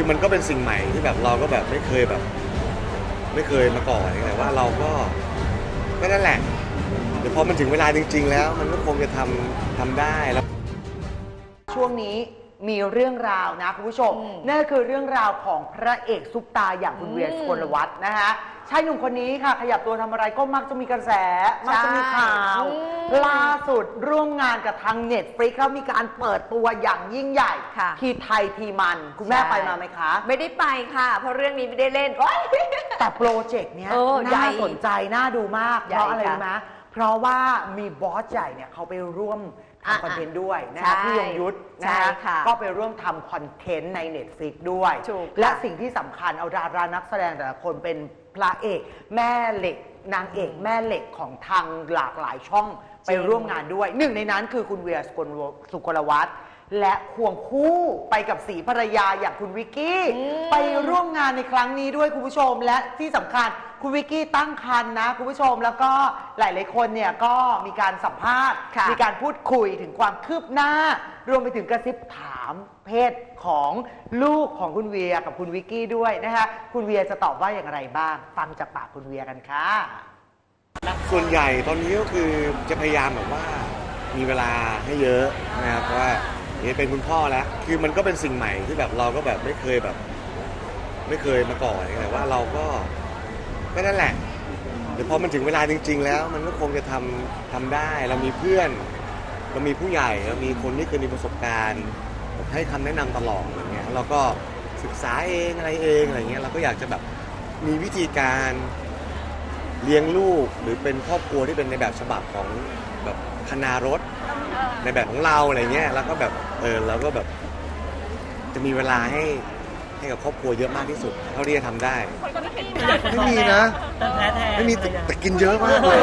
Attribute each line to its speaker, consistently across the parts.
Speaker 1: คือมันก็เป็นสิ่งใหม่ที่แบบเราก็แบบไม่เคยแบบ ไม่เคยมาก่อนแต่ว่าเราก็ก็นั่นแหละเดี๋ยวพอมันถึงเวลาจริง ๆ แล้ว มันก็คงจะทำทำได้แล้ว
Speaker 2: ช่วงนี้ มีเรื่องราวนะคุณผู้ชม
Speaker 3: อืม
Speaker 2: นั่นก็คือเรื่องราวของพระเอกซุปตาอย่างคุณเวีย
Speaker 3: อืม
Speaker 2: สุกลวัฒน์นะคะชายหนุ่มคนนี้ค่ะ ขยับตัวทำอะไรก็มักจะมีกระแส มักจะมีข่าว
Speaker 3: อืม
Speaker 2: ล่าสุดร่วมงานกับทางเน็ตฟลิกเขามีการเปิดตัวอย่างยิ่งใหญ่
Speaker 3: ค่ะ
Speaker 2: ทีไทยทีมัน คุณแม่
Speaker 3: ใช่
Speaker 2: ไปมาไหมคะ
Speaker 3: ไม่ได้ไปค่ะ เพราะเรื่องนี้ไม่ได้เล่นโอ๊ย
Speaker 2: แต่โปรเจกต์เนี้ย
Speaker 3: เออใหญ่
Speaker 2: น่าสนใจ น่าดูมาก
Speaker 3: ใหญ่
Speaker 2: เพราะอะไร
Speaker 3: ค่ะ
Speaker 2: รู้ไหม เพราะว่ามีบอสใหญ่เนี่ยเขาไปร่วม
Speaker 3: อะ
Speaker 2: ทำคอนเทนต์ด้วยนะ
Speaker 3: ใช่
Speaker 2: คะพี่ยงยุทธนะ
Speaker 3: ใช่
Speaker 2: คะ
Speaker 3: ค่ะ
Speaker 2: ก็ไปร่วมทำคอนเทนต์ใน Netflix ด้วย
Speaker 3: ถูกค่ะ
Speaker 2: และสิ่งที่สำคัญเอาดารานักแสดงแต่ละคนเป็นพระเอก แม่เหล็ก นางเอกแม่เหล็กของทางหลากหลายช่องไปร่วมงานด้วย หนึ่งในนั้นคือคุณเวียสุกลวสุกลวัฒน์ และควงคู่ไปกับสีภรรยาอย่างคุณวิกกี้
Speaker 3: อืม
Speaker 2: ไปร่วมงานในครั้งนี้ด้วยคุณผู้ชม และที่สำคัญคุณวิกกี้ตั้งครรภ์นะคุณผู้ชม แล้วก็หลาย ๆ คนเนี่ยก็มีการสัมภาษณ์
Speaker 3: ค่ะ
Speaker 2: มีการพูดคุยถึงความคืบหน้า รวมไปถึงกระซิบถามเพศของลูกของคุณเวียกับคุณวิกกี้ด้วยนะคะคุณเวียจะตอบว่าอย่างไรบ้าง ฟังจากปากคุณเวียกันค่ะ
Speaker 1: ส่วนใหญ่ตอนนี้ก็คือจะพยายามแบบว่ามีเวลาให้เยอะนะครับเพราะว่าเห็ นี่เป็นคุณพ่อแล้วคือมันก็เป็นสิ่งใหม่ที่แบบเราก็แบบไม่เคยแบบ ไม่เคยมาก่อนแต่ว่าเราก็ก็นั่นแหละเดี๋ยวพอมันถึงเวลาจริง ๆ แล้ว มันก็คงจะทำทำได้เรามีเพื่อน เรามีผู้ใหญ่เรามีคนที่เคยมีประสบการณ์ให้คำแนะนำตลอดอย่างเงี้ยเราก็ศึกษาเองอะไรเองอะไรเงี้ยเราก็อยากจะแบบมีวิธีการเลี้ยงลูกหรือเป็นครอบครัวที่เป็นในแบบฉบับของแบบคณารถ ในแบบของเราอะไรเงี้ยแล้วก็แบบเออเราก็แบบ จะมีเวลาให้ให้กับครอบครัวเยอะมากที่สุด เท่าที่จะทำได้ไม่มีนะ
Speaker 4: แต่แท้แท้
Speaker 1: ไม่มีแต่แต่กินเยอะมากเลย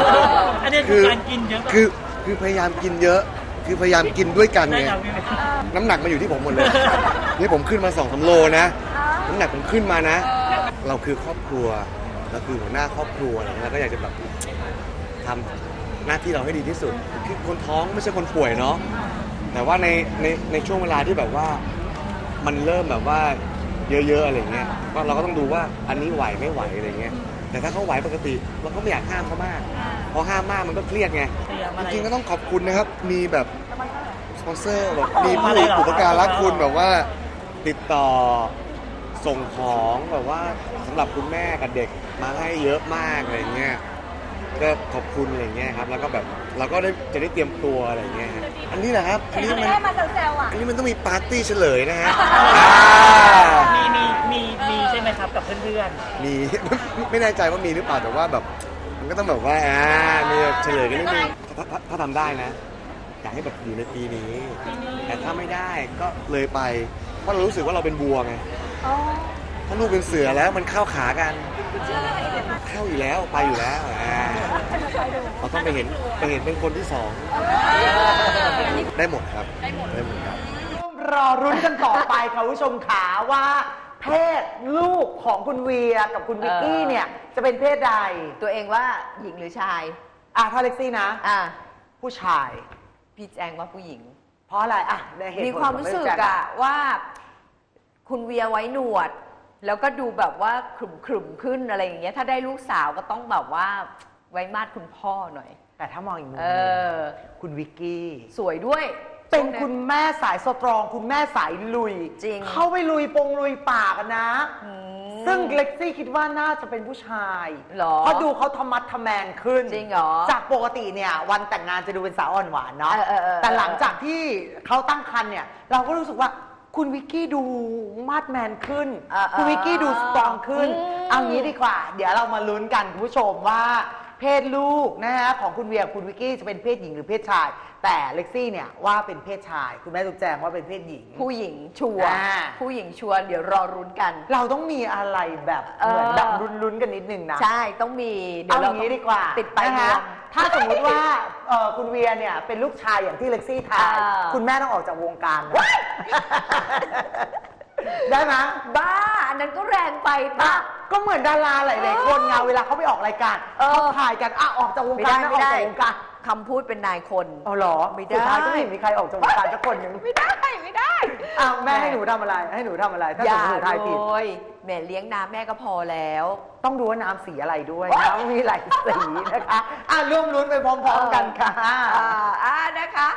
Speaker 4: อันนี้คือการกินเยอะ
Speaker 1: คือคือพยายามกินเยอะ คือพยายามกินด้วยกัน
Speaker 4: ได้
Speaker 1: ไง
Speaker 4: ครับพี่
Speaker 1: น้ำหนักมาอยู่ที่ผมหมดเลย นี่ผมขึ้นมาสองสามโลนะ น้ำหนักผมขึ้นมานะ เราคือครอบครัว เราคือหัวหน้าครอบครัวอะไรเงี้ยเราก็อยากจะแบบทำ หน้าที่เราให้ดีที่สุด คือคนท้องไม่ใช่คนป่วยเนาะแต่ว่าในในในช่วงเวลาที่แบบว่ามันเริ่มแบบว่าเยอะๆอะไรเงี้ยก็เราก็ต้องดูว่าอันนี้ไหวไม่ไหวอะไรเงี้ยแต่ถ้าเขาไหวปกติเราก็ไม่อยากห้ามเขามากเพราะห้ามมากมันก็เครียดไง
Speaker 4: เตรียมอะไร
Speaker 1: จริงๆก็ต้องขอบคุณนะครับ มีแบบสปอนเซอร์แบบ
Speaker 4: โอ้โห
Speaker 1: มีผู้
Speaker 4: มาเลยเหรอ
Speaker 1: อุปการรักคุณแบบว่าติดต่อส่งของแบบว่าสำหรับคุณแม่กับเด็กมาให้เยอะมากอะไรเงี้ย ก็ขอบคุณอะไรเงี้ยครับ แล้วก็แบบเราก็ได้จะได้เตรียมตัวอะไรเงี้ยฮะอันนี้แหละครับ อันนี้มัน
Speaker 3: มาแซวๆอะ
Speaker 1: อันนี้มันต้องมีปาร์ตี้เฉลยนะฮะ
Speaker 4: มีมีมีมีใช่ไหมครับกับเพื่อน
Speaker 1: มีไม่แน่ใจว่ามีหรือเปล่าแต่ว่าแบบ มันก็ต้องแบบว่าอ่ามีแบบเฉลยกันนิดนึงถ้าถ้าถ้าทำได้นะอยากให้แบบอยู่ในปีนี้ แต่ถ้าไม่ได้ก็เลยไปเพราะเรารู้สึกว่าเราเป็นบัวไง ถ้าลูกเป็นเสือแล้วมันเข้าขากันเข้าอยู่แล้วไปอยู่แล้วอ่าเราต้องไปเห็นไปเห็นเป็นคนที่สองได้หมดครับ ได้หมดได้หมดครับ
Speaker 2: รอรุ้นกันต่อไปค่ะคุณผู้ชมขาว่า เพศลูกของคุณเวียกับคุณวิกกี้
Speaker 3: เออ
Speaker 2: เนี่ย จะเป็นเพศใด
Speaker 3: ตัวเองว่าหญิงหรือชาย
Speaker 2: อะถ้าเล็กซี่นะ
Speaker 3: อะ
Speaker 2: ผู้ชาย
Speaker 3: พี่แจงว่าผู้หญิง
Speaker 2: เพราะอะไรอะในเหตุผล
Speaker 3: มีความรู้สึก
Speaker 2: ของเรื่องแจ้ง
Speaker 3: อะว่า คุณเวียไว้หนวด แล้วก็ดูแบบว่าขรึมขรึมๆขึ้นอะไรอย่างเงี้ยถ้าได้ลูกสาวก็ต้องแบบว่าไว้มาดคุณพ่อหน่อย
Speaker 2: แต่ถ้ามองอีกมุมห
Speaker 3: เอ
Speaker 2: นึง
Speaker 3: อ
Speaker 2: คุณวิกกี้
Speaker 3: สวยด้วย
Speaker 2: เป็น
Speaker 3: ช่วง
Speaker 2: คุณแม่สายสตรอง คุณแม่สายลุย
Speaker 3: จริง
Speaker 2: เข้าไปลุยปงลุยป่ากันนะ
Speaker 3: อืม
Speaker 2: ซึ่งเล็กซี่คิดว่าน่าจะเป็นผู้ชาย
Speaker 3: หรอ
Speaker 2: เพราะดูเขาทำมัดทำแมงขึ้น
Speaker 3: จริงเหรอ
Speaker 2: จากปกติเนี่ย วันแต่งงานจะดูเป็นสาวอ่อนหวานเนาะ
Speaker 3: เออเออเออ
Speaker 2: แต่หลังจากที่เขาตั้งครรภ์เนี่ย เราก็รู้สึกว่า คุณวิกกี้ดูมาดแมนขึ้น
Speaker 3: เออเออ
Speaker 2: คุณวิกกี้ดูสตรองขึ้น
Speaker 3: อืม
Speaker 2: เอางี้ดีกว่า เดี๋ยวเรามาลุ้นกันคุณผู้ชมว่า เพศลูกนะฮะของคุณเวียกับคุณวิกกี้จะเป็นเพศหญิงหรือเพศชาย แต่เล็กซี่เนี่ยว่าเป็นเพศชาย คุณแม่ตุ๊กแจงว่าเป็นเพศหญิง
Speaker 3: ผู้หญิงชัวร์
Speaker 2: อ่า
Speaker 3: ผู้หญิงชัวร์เดี๋ยวรอรุ้นกัน
Speaker 2: เราต้องมีอะไรแบบ
Speaker 3: เออ
Speaker 2: เหมือนแบบลุ้นๆกันนิดนึงนะ
Speaker 3: ใช่ต้องมีเดี๋ย
Speaker 2: เอา
Speaker 3: ว
Speaker 2: อ
Speaker 3: เรา
Speaker 2: ย่างนี้ดีกว่า
Speaker 3: ติดไป
Speaker 2: นะ
Speaker 3: ร
Speaker 2: คะ
Speaker 3: วม
Speaker 2: ถ้าสมมุติว่าเอ่อคุณเวียเนี่ยเป็นลูกชายอย่างที่เล็กซี่ทาย
Speaker 3: อ่า
Speaker 2: คุณแม่ต้องออกจากวงการนะได้ไหม
Speaker 3: บ้า อันนั้นก็แรงไป
Speaker 2: อะ
Speaker 3: ป่ะ
Speaker 2: ก็เหมือนดาราหลายๆคนไงเวลาเขาไปออกรายการ
Speaker 3: เออ
Speaker 2: เขาถ่ายกันอะออกจากวงการนะ
Speaker 3: ไม่
Speaker 2: ออก
Speaker 3: ได้
Speaker 2: จากวงการ
Speaker 3: คำพูดเป็นนายคน
Speaker 2: เอาเหรอ
Speaker 3: ไม่ได้
Speaker 2: สุดท้ายก็ไม่เห็นมีใครออกจากวงการสักคนหนึ่ง
Speaker 3: ไม่ได้ไม่ได้
Speaker 2: อ้าวแม่ให้หนูทำอะไร ให้หนูทำอะไร ถ้า
Speaker 3: อ
Speaker 2: สม
Speaker 3: ย่าม
Speaker 2: ติหนูทายผิด
Speaker 3: เลยแหม่เลี้ยงน้ำแม่ก็พอแล้ว
Speaker 2: ต้องดูว่าน้ำสีอะไรด้วย น้ำมีหลายสีนะคะ อะร่วมลุ้นไปพร้อมๆกันค่ะ
Speaker 3: อ่าอ่านะคะ